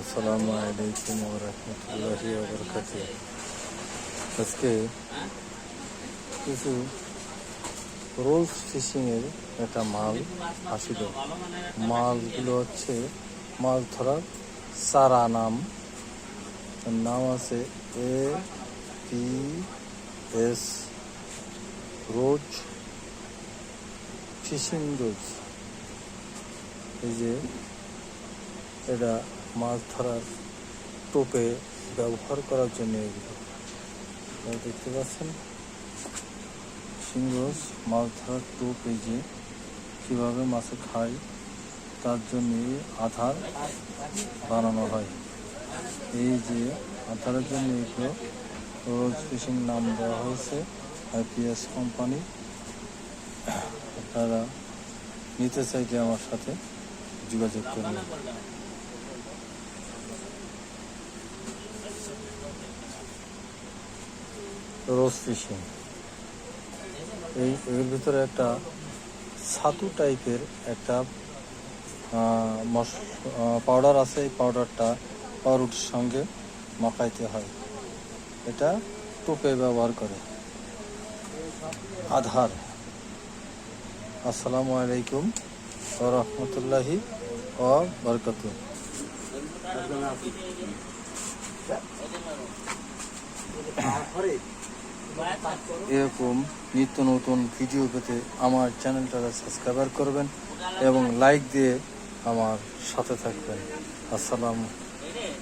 আসসালামু আলাইকুম রহমতুল্লাহি আজকে কিছু রোলস ফিশিংয়ের একটা মাল আসিল। মালগুলো হচ্ছে মাছ ধরার সারা নাম। নাম আছে A P S rose fishing rose. এই যে এটা মাছ ধরার টোপে ব্যবহার করার জন্য এগুলো। দেখতে পাচ্ছেন? সিংহস মাছ ধরার টোপ এই যে, কীভাবে মাছে খায়, তার জন্য আধার বানানো হয়। এই যে আধারের জন্য এগুলো রোজ ফিশিং নাম দেওয়া হয়েছে, আইপিএস কোম্পানি। আপনারা নিতে চাইলে আমার সাথে যোগাযোগ করুন। রোজ ফিশিং এই, এর ভিতরে একটা ছাতু টাইপের একটা পাউডার আছে, এই পাউডারটা পাউরুটির সঙ্গে মাখাইতে হয়। এটা টোপে ব্যবহার করে। আধার। আসসালামু আলাইকুম রহমতুল্লাহি ও বরকত এরকম নিত্য নতুন ভিডিও পেতে আমার চ্যানেলটা সাবস্ক্রাইবার করবেন এবং লাইক দিয়ে আমার সাথে থাকবেন। আসসালামু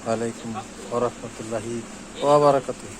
আলাইকুম ওরহমতুল্লাহি ওবরাকাতুহ